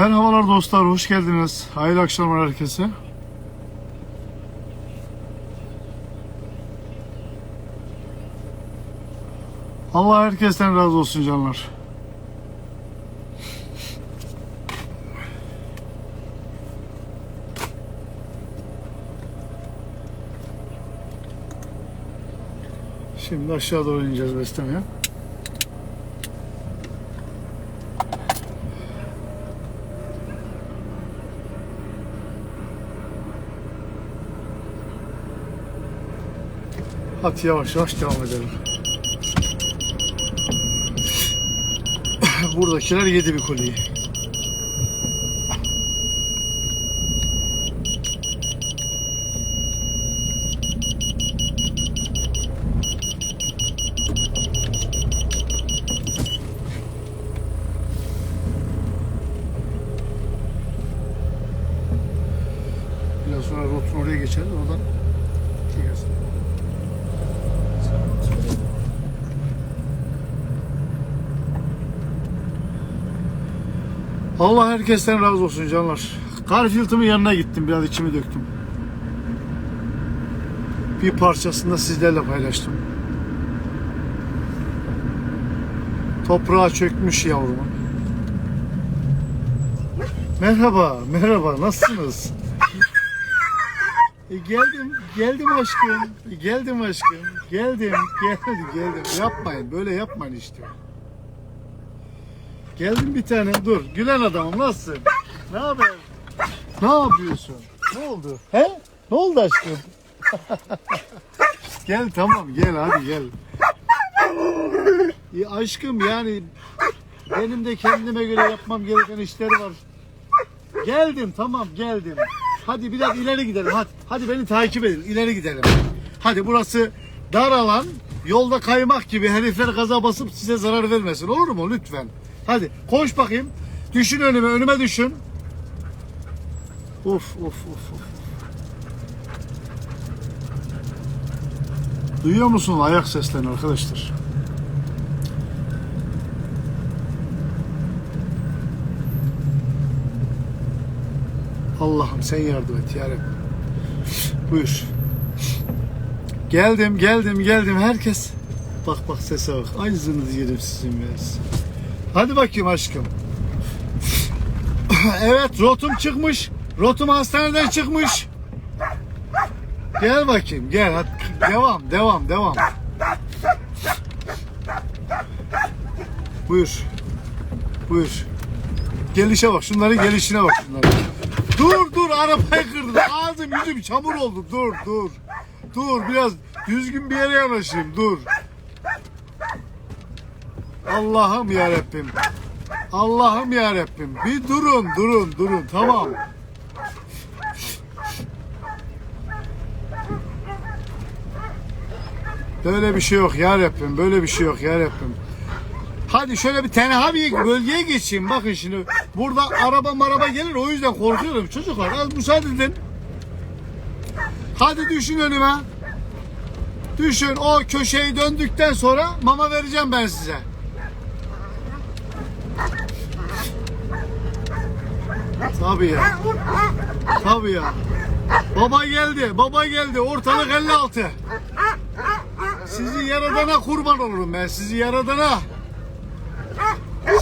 Merhabalar dostlar, hoş geldiniz. Hayırlı akşamlar herkese. Allah herkesten razı olsun canlar. Şimdi aşağı doğru ineceğiz beslemeye. Hadi yavaş yavaş devam edelim. Buradakiler yedi bir kolyeyi. Biraz sonra rotun oraya geçeriz. Oradan gelsin. Allah herkesten razı olsun canlar. Garfield'ımın yanına gittim. Biraz içimi döktüm. Bir parçasını da sizlerle paylaştım. Toprağa çökmüş yavrumu. Merhaba, merhaba. Nasılsınız? E, geldim, geldim aşkım. E, geldim aşkım. Geldim, geldim, geldim. Yapmayın, böyle yapmayın işte. Geldim bir tane. Dur. Gülen adamım. Nasılsın? Ne haber? Ne yapıyorsun? Ne oldu? He? Ne oldu aşkım? gel tamam gel hadi gel. Ya aşkım yani benim de kendime göre yapmam gereken işler var. Geldim tamam geldim. Hadi biraz ileri gidelim hadi. Hadi beni takip edin ileri gidelim. Hadi burası dar alan yolda kaymak gibi herifler gaza basıp size zarar vermesin olur mu lütfen. Hadi koş bakayım. Düşün önüme önüme düşün. Of of of of. Duyuyor musun ayak seslerini arkadaşlar? Allah'ım sen yardım et ya. Buyur. Geldim, geldim, geldim. Herkes. Bak bak sese bak. Aynısını yerim sizin biraz. Hadi bakayım aşkım. evet rotum çıkmış. Rotum hastaneden çıkmış. Gel bakayım gel. Hadi. Devam devam devam. Buyur. Buyur. Gelişe bak. Şunların gelişine bak şunların. Dur dur arabayı kırdın. Ağzım yüzüm çamur oldu. Dur dur. Dur biraz düzgün bir yere yanaşayım. Dur. Allah'ım ya Rabbim. Allah'ım ya Rabbim. Bir durun, durun, durun. Tamam. Böyle bir şey yok ya Rabbim. Böyle bir şey yok ya Rabbim. Hadi şöyle bir tenha bir bölgeye geçeyim. Bakın şimdi burada araba maraba gelir o yüzden korkuyorum. Çocuklar az müsaade edin. Hadi düşün önüme. Düşün o köşeyi döndükten sonra mama vereceğim ben size. Tabii ya. Tabii ya. Baba geldi. Baba geldi. Ortalık 56. Sizi yaradana kurban olurum ben. Sizi yaradana.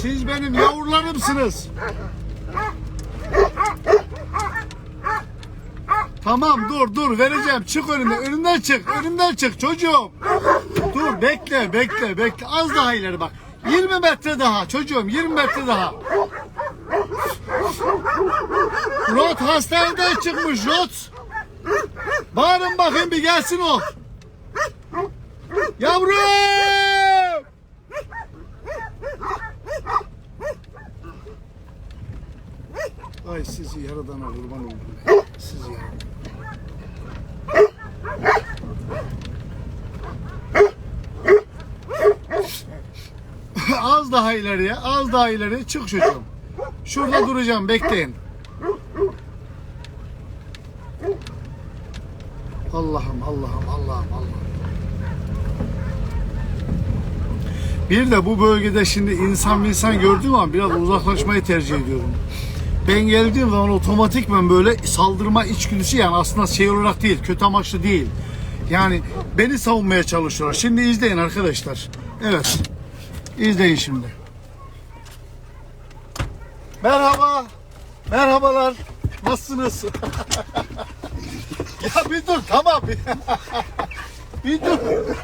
Siz benim yavrularımsınız. Tamam dur dur vereceğim. Çık önüme. Önümden çık. Önümden çık çocuğum. Dur bekle bekle bekle. Az daha ileri bak. 20 metre daha çocuğum 20 metre daha. Rot hastaneden çıkmış Rot. Bağırın bakayım bir gelsin o. Yavrum! Ay sizi yaradana kurban oldum. Sizi ya. az daha ileriye, az daha ileri çık çocuğum. Şurada duracağım, bekleyin. Allah'ım, Allah'ım, Allah'ım. Bir de bu bölgede şimdi insan insan gördüğüm an biraz uzaklaşmayı tercih ediyorum. ben geldiğim zaman otomatikman böyle saldırma içgüdüsü yani aslında şey olarak değil, kötü amaçlı değil. Yani beni savunmaya çalışıyorlar. Şimdi izleyin arkadaşlar. Evet. İzleyin şimdi. Merhaba. Merhabalar. Nasılsınız? ya bir dur tamam. bir dur.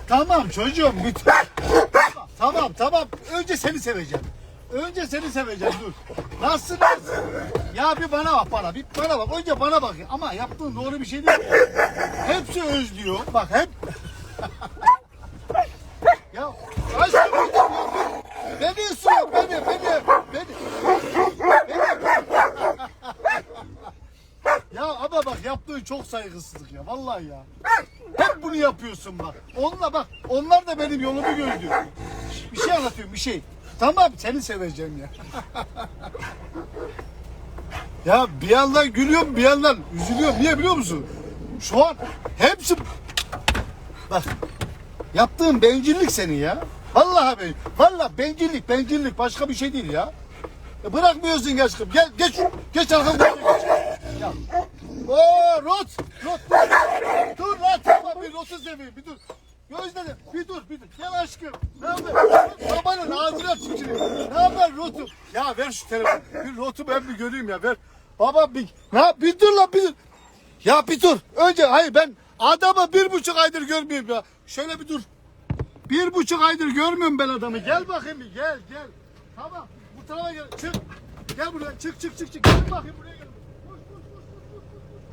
Tamam çocuğum bir dur. Tamam, tamam. Önce seni seveceğim. Önce seni seveceğim dur. Nasılsınız? Ya bir bana bak bana. Bir bana bak. Önce bana bak. Ama yaptığın doğru bir şey değil. Hepsi özlüyor. Bak hep. ya aşkım bir dur ya. Beni ısırıyor. Beni, beni, beni. Ya ama bak yaptığın çok saygısızlık ya vallahi ya. Hep bunu yapıyorsun bak. Onunla bak onlar da benim yolumu gördü. Bir şey anlatıyorum bir şey. Tamam seni seveceğim ya. ya bir yandan gülüyorum bir yandan üzülüyorum. Niye biliyor musun? Şu an hepsi bak yaptığın bencillik senin ya. Vallahi ben, vallahi bencillik, bencillik başka bir şey değil ya. E bırakmıyorsun aşkım. Gel geç geç arkamda geç. Ya. Oo rot rot dur. Lan tamam bir rotu seveyim bir dur. Gözlerim bir dur bir dur. Gel aşkım. Ne haber? Babanın ağzına tüküreyim. Ne haber rotum? Ya ver şu telefonu. Bir rotu ben bir göreyim ya ver. Baba bir ne yap? Bir dur lan bir dur. Ya bir dur. Önce hayır ben adamı bir buçuk aydır görmüyorum ya. Şöyle bir dur. Bir buçuk aydır görmüyorum ben adamı. Gel bakayım bir gel gel. Tamam bu tarafa gel. Çık. Gel buraya çık çık çık çık. Gel bakayım buraya gel. Koş koş koş koş koş. koş.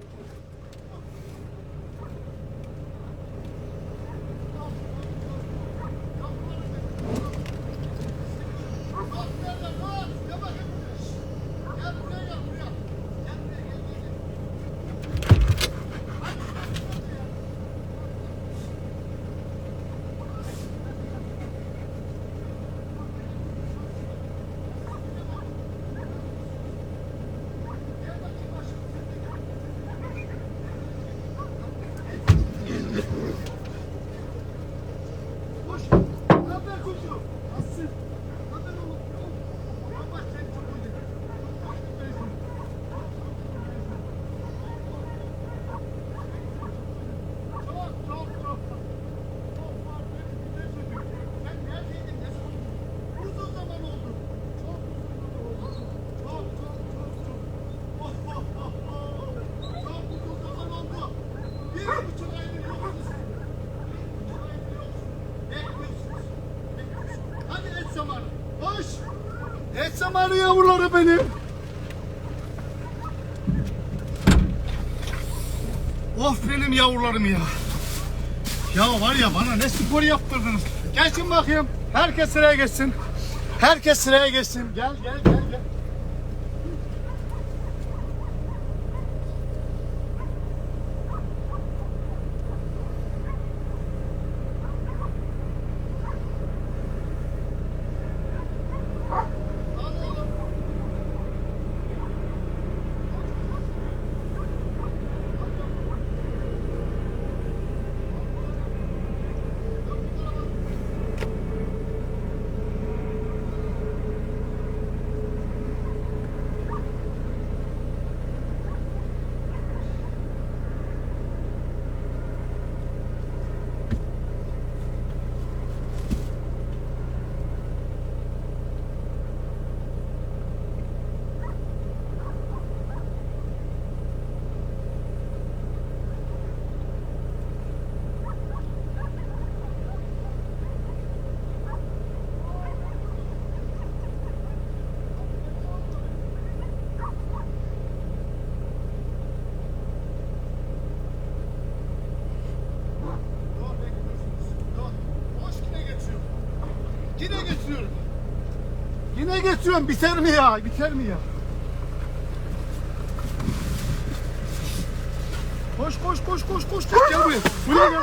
Bak nerede bak. Gel bakayım buraya. Gel buraya gel buraya. Gel buraya gel gel. gel. Koş. Ne haber çocuğum? Nasılsın? Ne haber oğlum? Baba sen çok özledin. Çok özledim. Çok çok çok. Çok var. Benim güzel çocuğum. Sen neredeydin? Ne sordun? Uzun zaman oldu. Çok uzun zaman oldu. Çok çok çok çok. Oh, oh, oh, oh. Çok uzun zaman oldu. Bir buçuk aydır yoksun sen. Bekliyorsunuz. Bekliyorsunuz. Hadi et zamanı. Koş. Et zamanı yavruları benim. Of benim yavrularım ya. Ya var ya bana ne spor yaptırdınız. Geçin bakayım. Herkes sıraya geçsin. Herkes sıraya geçsin. Gel gel gel gel. Geçiyorum. Biter mi ya? Biter mi ya? Koş koş koş koş koş. koş. Gel buraya. Buraya gel.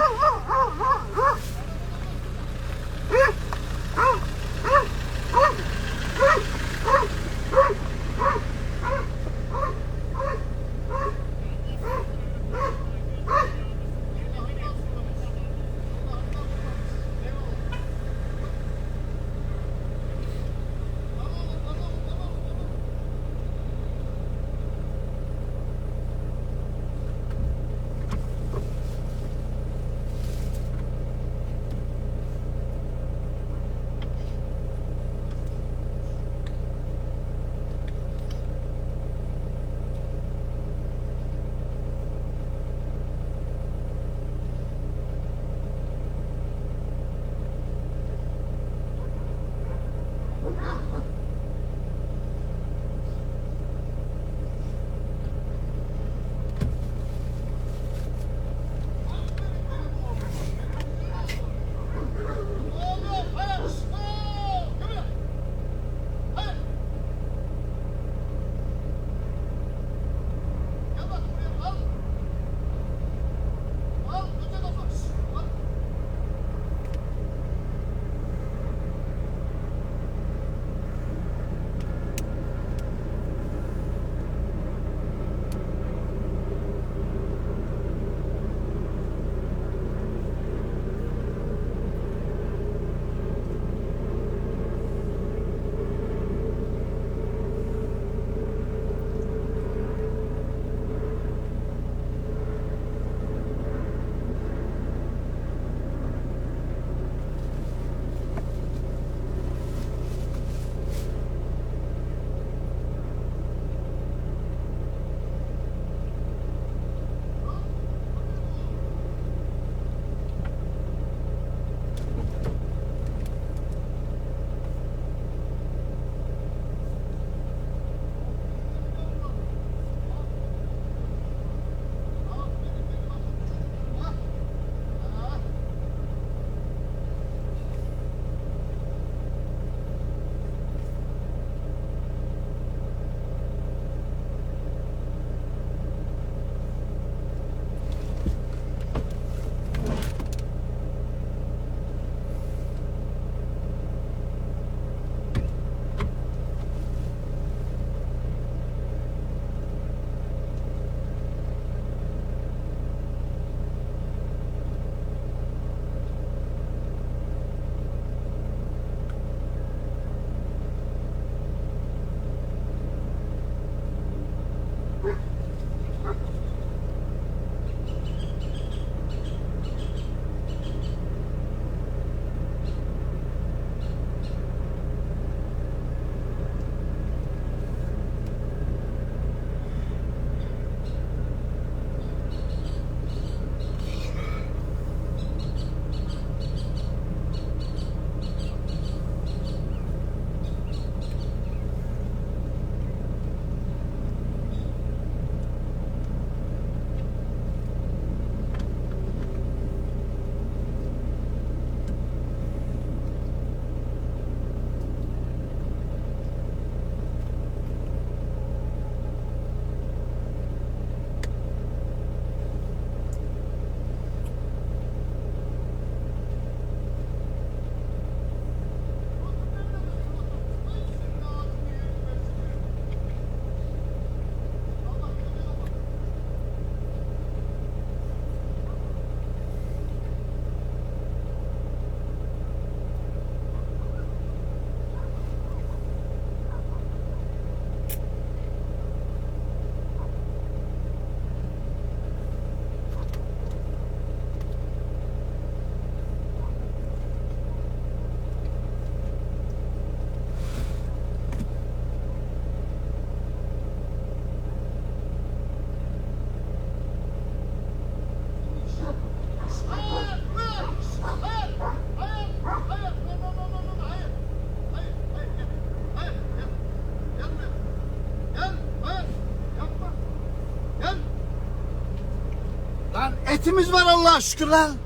Etimiz var Allah'a şükür lan.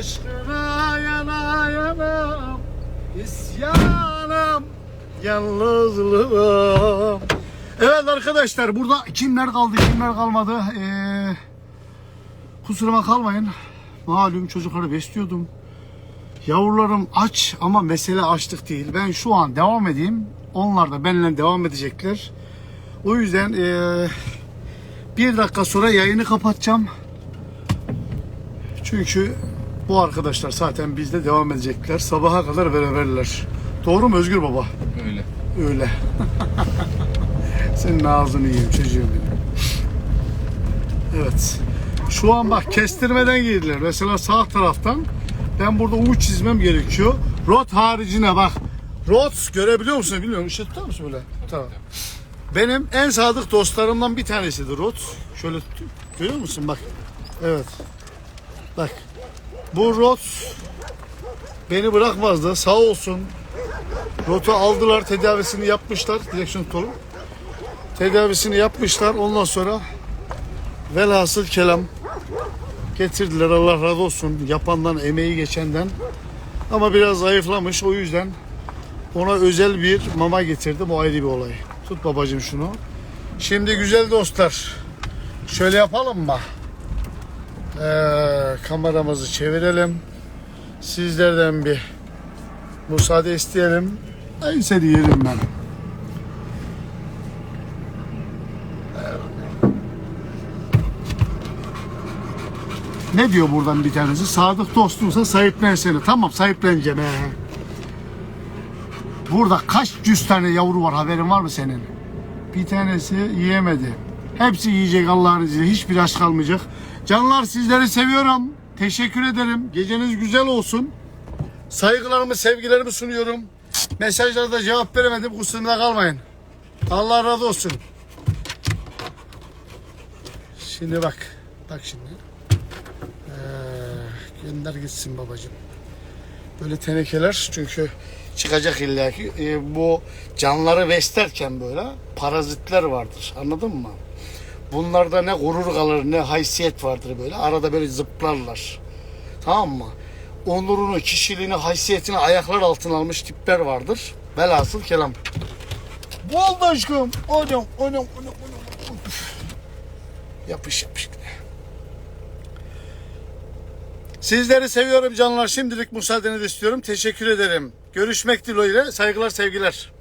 Aşkına yana yana İsyanım Yalnızlığım Evet arkadaşlar burada kimler kaldı kimler kalmadı ee, Kusuruma kalmayın. Malum çocukları besliyordum. Yavrularım aç ama mesele açlık değil. Ben şu an devam edeyim. Onlar da benimle devam edecekler. O yüzden eee, bir dakika sonra yayını kapatacağım. Çünkü bu arkadaşlar zaten bizde devam edecekler. Sabaha kadar beraberler. Doğru mu Özgür Baba? Öyle. Öyle. Senin ağzını yiyeyim çocuğum benim. Evet. Şu an bak kestirmeden girdiler. Mesela sağ taraftan ben burada U çizmem gerekiyor. Rot haricine bak. Rot görebiliyor musun? Bilmiyorum. Işık tutar mısın böyle? Tamam. Benim en sadık dostlarımdan bir tanesidir Rot. Şöyle tutayım. Görüyor musun? Bak. Evet. Bak. Bu Rot beni bırakmazdı. Sağ olsun. Rot'u aldılar, tedavisini yapmışlar. Direksiyon tolu. Tedavisini yapmışlar. Ondan sonra velhasıl kelam getirdiler. Allah razı olsun. Yapandan, emeği geçenden. Ama biraz zayıflamış. O yüzden ona özel bir mama getirdim. O ayrı bir olay. Tut babacığım şunu. Şimdi güzel dostlar. Şöyle yapalım mı? Ee, kameramızı çevirelim. Sizlerden bir müsaade isteyelim. En seni yerim ben. Ne diyor buradan bir tanesi? Sadık dostumsa sahiplen seni. Tamam sahipleneceğim. He. Burada kaç yüz tane yavru var haberin var mı senin? Bir tanesi yiyemedi. Hepsi yiyecek Allah'ın izniyle. Hiçbir aç kalmayacak. Canlar sizleri seviyorum. Teşekkür ederim. Geceniz güzel olsun. Saygılarımı, sevgilerimi sunuyorum. Mesajlara da cevap veremedim. Kusurumda kalmayın. Allah razı olsun. Şimdi bak. Bak şimdi. Ee, gönder gitsin babacığım. Böyle tenekeler çünkü çıkacak illaki. Ee, bu canları beslerken böyle parazitler vardır. Anladın mı? Bunlarda ne gurur kalır ne haysiyet vardır böyle. Arada böyle zıplarlar. Tamam mı? Onurunu, kişiliğini, haysiyetini ayaklar altına almış tipler vardır. Velhasıl kelam. Bu oldu aşkım. Anam, anam, anam, anam. Yapış yapış. Sizleri seviyorum canlar. Şimdilik müsaadenizi istiyorum. Teşekkür ederim. Görüşmek dileğiyle. Saygılar, sevgiler.